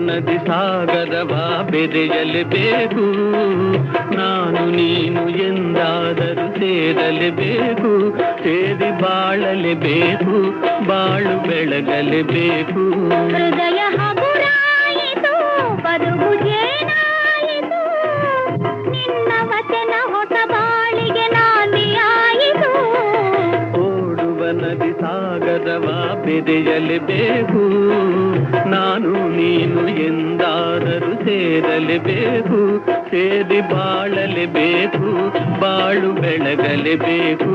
ನದಿ ಸಾಗರವ ಬೆರೆಯಲೇಬೇಕು ನಾನು ನೀನು ಎಂದಾದರೂ ಸೇರಲೇಬೇಕು ಸೇರಿ ಬಾಳಲೇಬೇಕು ಬಾಳು ಬೆಳಗಲೇಬೇಕು ಹೃದಯ ಹಗುರಾಯಿತು ಬದುಕು ಜೇನಾಯಿತು. ನಿನ್ನ ವಚನ ಹೊಸ ಬಾಳಿಗೆ ನಾಂದಿಯಾಯಿತು ಓಡುವ ನದಿ ಸಾಗರವ ಬೆರೆಯಲೇಬೇಕು ನಾನು ನೀನು ಎಂದಾದರೂ ಸೇರಲೇಬೇಕು ಸೇರಿ ಬಾಳಲೇಬೇಕು ಬಾಳು ಬೆಳಗಲೇಬೇಕು.